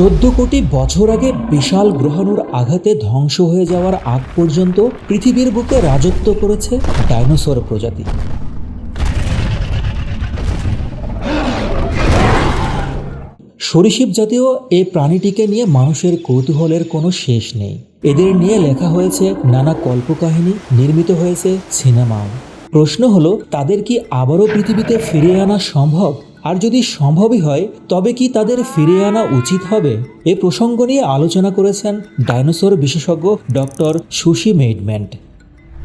চোদ্দ কোটি বছর আগে বিশাল গ্রহাণুর আঘাতে ধ্বংস হয়ে যাওয়ার আগ পর্যন্ত পৃথিবীর বুকে রাজত্ব করেছে ডাইনোসর প্রজাতি। সরীসৃপ জাতীয় এই প্রাণীটিকে নিয়ে মানুষের কৌতূহলের কোনো শেষ নেই। এদের নিয়ে লেখা হয়েছে নানা কল্পকাহিনী, নির্মিত হয়েছে সিনেমাও। প্রশ্ন হলো, তাদের কি আবারও পৃথিবীতে ফিরিয়ে আনা সম্ভব? আর যদি সম্ভবই হয়, তবে কি তাদের ফিরিয়ে আনা উচিত হবে? এ প্রসঙ্গ নিয়ে আলোচনা করেছেন ডাইনোসর বিশেষজ্ঞ ডক্টর সুশি মেইডমেন্ট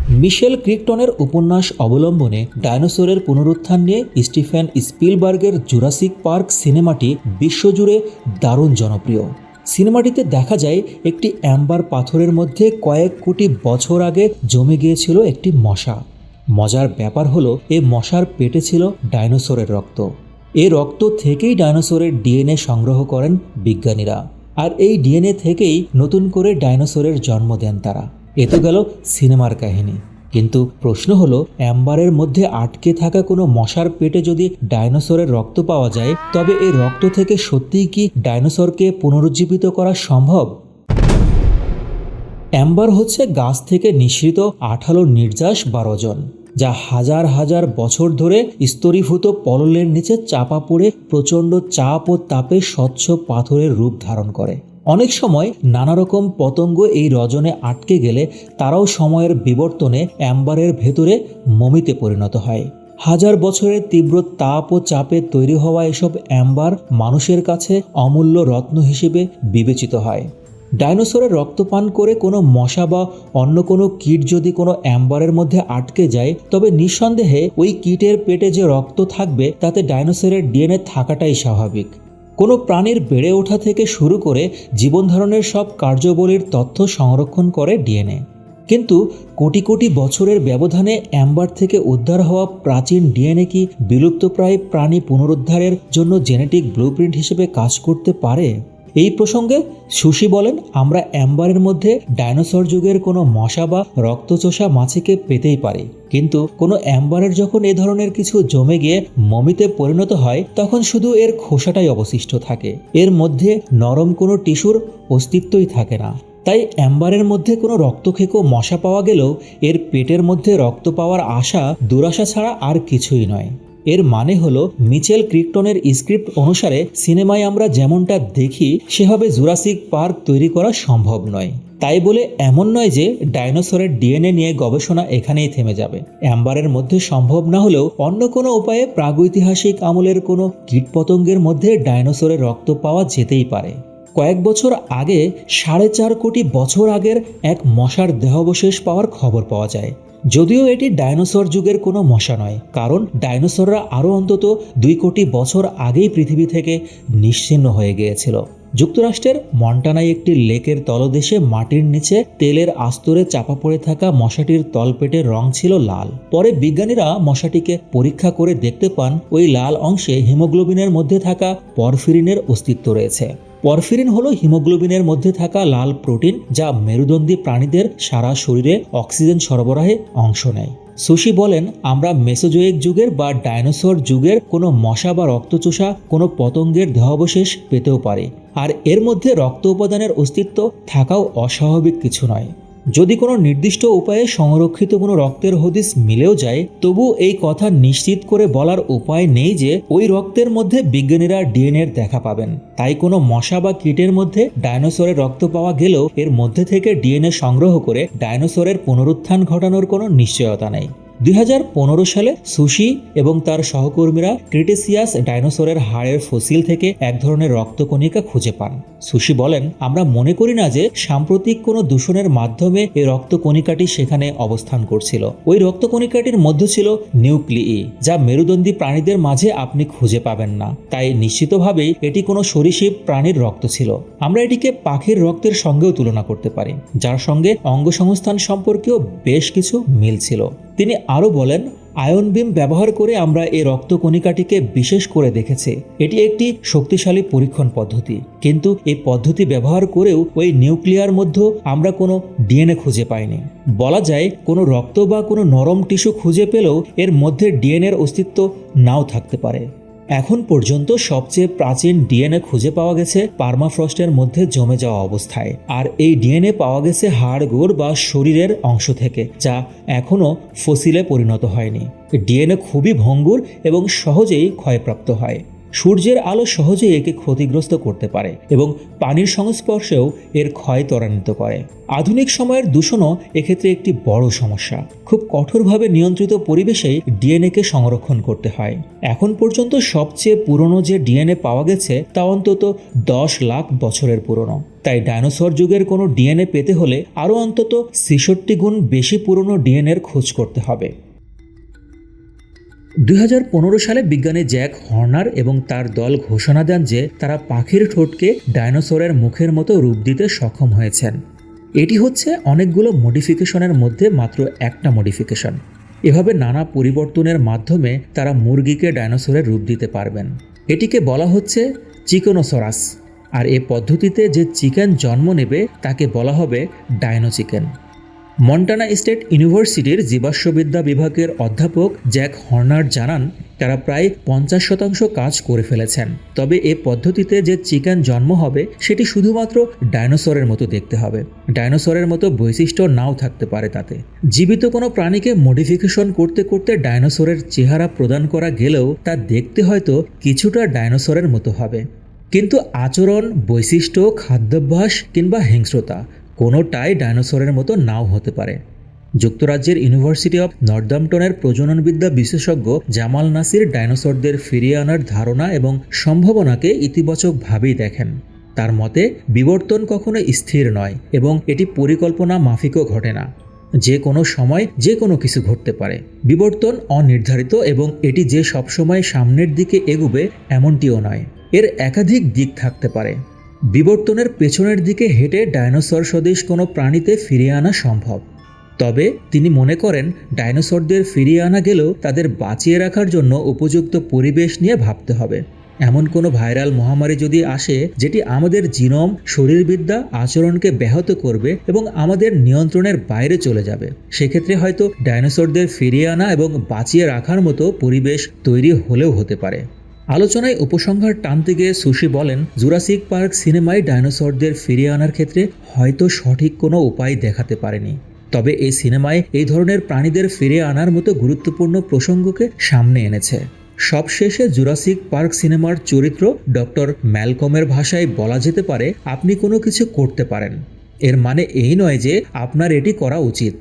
মিশেল ক্রিকটনের উপন্যাস অবলম্বনে ডাইনোসরের পুনরুত্থান নিয়ে স্টিফেন স্পিলবার্গের জুরাসিক পার্ক সিনেমাটি বিশ্বজুড়ে দারুণ জনপ্রিয়। সিনেমাটিতে দেখা যায়, একটি অ্যাম্বার পাথরের মধ্যে কয়েক কোটি বছর আগে জমে গিয়েছিল একটি মশা। মজার ব্যাপার হলো, এ মশার পেটে ছিল ডাইনোসরের রক্ত। এই রক্ত থেকেই ডাইনোসরের ডিএনএ সংগ্রহ করেন বিজ্ঞানীরা। আর এই ডিএনএ থেকেই নতুন করে ডাইনোসরের জন্ম দেন তারা। এ তো গেল সিনেমার কাহিনী। কিন্তু প্রশ্ন হলো, অ্যাম্বারের মধ্যে আটকে থাকা কোনো মশার পেটে যদি ডাইনোসরের রক্ত পাওয়া যায়, তবে এই রক্ত থেকে সত্যিই কি ডাইনোসরকে পুনরুজ্জীবিত করা সম্ভব? অ্যাম্বার হচ্ছে গাছ থেকে নিঃসৃত আঠালো নির্যাস বা রজন যা হাজার হাজার বছর ধরে স্তরীভূত পললের নিচে চাপা পড়ে প্রচণ্ড চাপ ও তাপে স্বচ্ছ পাথরের রূপ ধারণ করে। অনেক সময় নানা রকম পতঙ্গ এই রজনে আটকে গেলে তারাও সময়ের বিবর্তনে অ্যাম্বারের ভেতরে মমিতে পরিণত হয়। হাজার বছরের তীব্র তাপ ও চাপে তৈরি হওয়া এসব অ্যাম্বার মানুষের কাছে অমূল্য রত্ন হিসেবে বিবেচিত হয়। ডাইনোসরের রক্তপান করে কোনো মশা বা অন্য কোনো কীট যদি কোনো অ্যাম্বারের মধ্যে আটকে যায়, তবে নিঃসন্দেহে ওই কীটের পেটে যে রক্ত থাকবে, তাতে ডাইনোসরের ডিএনএ থাকাটাই স্বাভাবিক। কোনো প্রাণীর বেড়ে ওঠা থেকে শুরু করে জীবন ধারণের সব কার্যবলীর তথ্য সংরক্ষণ করে ডিএনএ। কিন্তু কোটি কোটি বছরের ব্যবধানে অ্যাম্বার থেকে উদ্ধার হওয়া প্রাচীন ডিএনএ কি বিলুপ্তপ্রায় প্রাণী পুনরুদ্ধারের জন্য জেনেটিক ব্লুপ্রিন্ট হিসেবে কাজ করতে পারে? এই প্রসঙ্গে সুশি বলেন, আমরা অ্যাম্বারের মধ্যে ডাইনোসর যুগের কোনো মশা বা রক্তচোষা মাছিকে পেতেই পারি। কিন্তু কোনো অ্যাম্বারের যখন এ ধরনের কিছু জমে গিয়ে মমিতে পরিণত হয়, তখন শুধু এর খোসাটাই অবশিষ্ট থাকে। এর মধ্যে নরম কোনো টিস্যুর অস্তিত্বই থাকে না। তাই অ্যাম্বারের মধ্যে কোনো রক্তখেকো মশা পাওয়া গেলেও এর পেটের মধ্যে রক্ত পাওয়ার আশা, দুরাশা ছাড়া আর কিছুই নয়। এর মানে হলো মিচেল ক্রিকটনের স্ক্রিপ্ট অনুসারে সিনেমায় আমরা যেমনটা দেখি, সেভাবে জুরাসিক পার্ক তৈরি করা সম্ভব নয়। তাই বলে এমন নয় যে ডাইনোসরের ডিএনএ নিয়ে গবেষণা এখানেই থেমে যাবে। অ্যাম্বারের মধ্যে সম্ভব না হলেও অন্য কোনো উপায়ে প্রাগৈতিহাসিক আমলের কোনো কীটপতঙ্গের মধ্যে ডাইনোসরের রক্ত পাওয়া যেতেই পারে। কয়েক বছর আগে সাড়ে চার কোটি বছর আগের এক মশার দেহাবশেষ পাওয়ার খবর পাওয়া যায়। যদিও এটি ডায়নোসর যুগের কোনো মশা নয়, কারণ ডায়নোসররা আরও অন্তত দুই কোটি বছর আগেই পৃথিবী থেকে নিশ্চিহ্ন হয়ে গিয়েছিল। যুক্তরাষ্ট্রের মন্টানায় একটি লেকের তলদেশে মাটির নিচে তেলের আস্তরে চাপা পড়ে থাকা মশাটির তলপেটের রং ছিল লাল। পরে বিজ্ঞানীরা মশাটিকে পরীক্ষা করে দেখতে পান, ওই লাল অংশে হিমোগ্লোবিনের মধ্যে থাকা পরফিরিনের অস্তিত্ব রয়েছে। পরফিরিন হলো হিমোগ্লোবিনের মধ্যে থাকা লাল প্রোটিন যা মেরুদণ্ডী প্রাণীদের সারা শরীরে অক্সিজেন সরবরাহে অংশ নেয়। সুশি বলেন, আমরা মেসোজোয়িক যুগের বা ডাইনোসর যুগের কোনো মশা বা রক্তচোষা কোনো পতঙ্গের দেহাবশেষ পেতেও পারি। আর এর মধ্যে রক্ত উপাদানের অস্তিত্ব থাকাও অস্বাভাবিক কিছু নয়। যদি কোনো নির্দিষ্ট উপায়ে সংরক্ষিত কোনো রক্তের হদিস মিলেও যায়, তবু এই কথা নিশ্চিত করে বলার উপায় নেই যে ওই রক্তের মধ্যে বিজ্ঞানীরা ডিএনএর দেখা পাবেন। তাই কোনো মশা বা কীটের মধ্যে ডায়নোসরের রক্ত পাওয়া গেলেও এর মধ্যে থেকে ডিএনএ সংগ্রহ করে ডায়নোসরের পুনরুত্থান ঘটানোর কোনো নিশ্চয়তা নেই। দুই হাজার পনেরো সালে সুশি এবং তার সহকর্মীরা ক্রিটেসিয়াস ডাইনোসরের হাড়ের ফসিল থেকে এক ধরনের রক্তকণিকা খুঁজে পান। সুশি বলেন, আমরা মনে করি না যে সাম্প্রতিক কোনো দূষণের মাধ্যমে এই রক্তকণিকাটি সেখানে অবস্থান করছিল। ওই রক্তকণিকাটির মধ্যে ছিল নিউক্লিই, যা মেরুদণ্ডী প্রাণীদের মাঝে আপনি খুঁজে পাবেন না। তাই নিশ্চিতভাবেই এটি কোনো সরীসৃপ প্রাণীর রক্ত ছিল। আমরা এটিকে পাখির রক্তের সঙ্গেও তুলনা করতে পারি, যার সঙ্গে অঙ্গসংস্থান সম্পর্কেও বেশ কিছু মিল ছিল। তিনি আরও বলেন, আয়ন বিম ব্যবহার করে আমরা এই রক্ত কণিকাটিকে বিশেষ করে দেখেছি। এটি একটি শক্তিশালী পরীক্ষণ পদ্ধতি। কিন্তু এই পদ্ধতি ব্যবহার করেও ওই নিউক্লিয়ার মধ্যে আমরা কোনো ডিএনএ খুঁজে পাইনি। বলা যায়, কোনো রক্ত বা কোনো নরম টিস্যু খুঁজে পেলেও এর মধ্যে ডিএনএর অস্তিত্ব নাও থাকতে পারে। এখন পর্যন্ত সবচেয়ে প্রাচীন ডিএনএ খুঁজে পাওয়া গেছে পার্মাফ্রস্টের মধ্যে জমে যাওয়া অবস্থায়। আর এই ডিএনএ পাওয়া গেছে হাড়গোড় বা শরীরের অংশ থেকে, যা এখনও ফসিলে পরিণত হয়নি। ডিএনএ খুবই ভঙ্গুর এবং সহজেই ক্ষয়প্রাপ্ত হয়। সূর্যের আলো সহজেই একে ক্ষতিগ্রস্ত করতে পারে এবং পানির সংস্পর্শেও এর ক্ষয় ত্বরান্বিত করে। আধুনিক সময়ের দূষণও এক্ষেত্রে একটি বড় সমস্যা। খুব কঠোরভাবে নিয়ন্ত্রিত পরিবেশেই ডিএনএকে সংরক্ষণ করতে হয়। এখন পর্যন্ত সবচেয়ে পুরনো যে ডিএনএ পাওয়া গেছে তা অন্তত দশ লাখ বছরের পুরনো। তাই ডাইনোসর যুগের কোনো ডিএনএ পেতে হলে আরও অন্তত ছেষট্টি গুণ বেশি পুরনো ডিএনএর খোঁজ করতে হবে। দুই হাজার পনেরো সালে বিজ্ঞানী জ্যাক হর্নার এবং তার দল ঘোষণা দেন যে তারা পাখির ঠোঁটকে ডাইনোসরের মুখের মতো রূপ দিতে সক্ষম হয়েছেন। এটি হচ্ছে অনেকগুলো মডিফিকেশনের মধ্যে মাত্র একটা মডিফিকেশন। এভাবে নানা পরিবর্তনের মাধ্যমে তারা মুরগিকে ডাইনোসরের রূপ দিতে পারবেন। এটিকে বলা হচ্ছে চিকনোসরাস। আর এ পদ্ধতিতে যে চিকেন জন্ম নেবে, তাকে বলা হবে ডাইনো চিকেন মন্টানা স্টেট ইউনিভার্সিটির জীবাশ্মবিদ্যা বিভাগের অধ্যাপক জ্যাক হর্নার জানান, তারা প্রায় পঞ্চাশ শতাংশ কাজ করে ফেলেছেন। তবে এ পদ্ধতিতে যে চিকেন জন্ম হবে, সেটি শুধুমাত্র ডাইনোসরের মতো দেখতে হবে। ডাইনোসরের মতো বৈশিষ্ট্য নাও থাকতে পারে তাতে। জীবিত কোনো প্রাণীকে মডিফিকেশন করতে করতে ডাইনোসরের চেহারা প্রদান করা গেলেও তা দেখতে হয়তো কিছুটা ডাইনোসরের মতো হবে। কিন্তু আচরণ, বৈশিষ্ট্য, খাদ্যাভ্যাস কিংবা হিংস্রতা কোনোটাই ডাইনোসরের মতো নাও হতে পারে। যুক্তরাজ্যের ইউনিভার্সিটি অব নর্দাম্পটনের প্রজননবিদ্যা বিশেষজ্ঞ জামাল নাসির ডাইনোসরদের ফিরিয়ে আনার ধারণা এবং সম্ভাবনাকে ইতিবাচকভাবেই দেখেন। তার মতে, বিবর্তন কখনো স্থির নয় এবং এটি পরিকল্পনা মাফিকও ঘটে না। যে কোনো সময় যে কোনো কিছু ঘটতে পারে। বিবর্তন অনির্ধারিত এবং এটি যে সবসময় সামনের দিকে এগুবে, এমনটিও নয়। এর একাধিক দিক থাকতে পারে। বিবর্তনের পেছনের দিকে হেঁটে ডায়নোসর সদৃশ কোনো প্রাণীতে ফিরিয়ে আনা সম্ভব। তবে তিনি মনে করেন ডাইনোসরদের ফিরিয়ে আনা গেলেও তাদের বাঁচিয়ে রাখার জন্য উপযুক্ত পরিবেশ নিয়ে ভাবতে হবে। এমন কোনো ভাইরাল মহামারী যদি আসে, যেটি আমাদের জিনম, শরীরবিদ্যা, আচরণকে ব্যাহত করবে এবং আমাদের নিয়ন্ত্রণের বাইরে চলে যাবে। সেক্ষেত্রে হয়তো ডাইনোসরদের ফিরিয়ে আনা এবং বাঁচিয়ে রাখার মতো পরিবেশ তৈরি হলেও হতে পারে। আলোচনায় উপসংহার টানতে গিয়ে সুশি বলেন, জুরাসিক পার্ক সিনেমায় ডাইনোসরদের ফিরিয়ে আনার ক্ষেত্রে হয়তো সঠিক কোনো উপায় দেখাতে পারেনি। তবে এই সিনেমায় এই ধরনের প্রাণীদের ফিরে আনার মতো গুরুত্বপূর্ণ প্রসঙ্গকে সামনে এনেছে। সবশেষে জুরাসিক পার্ক সিনেমার চরিত্র ডক্টর ম্যালকমের ভাষায় বলা যেতে পারে, আপনি কোনো কিছু করতে পারেন। এর মানে এই নয় যে আপনার এটি করা উচিত।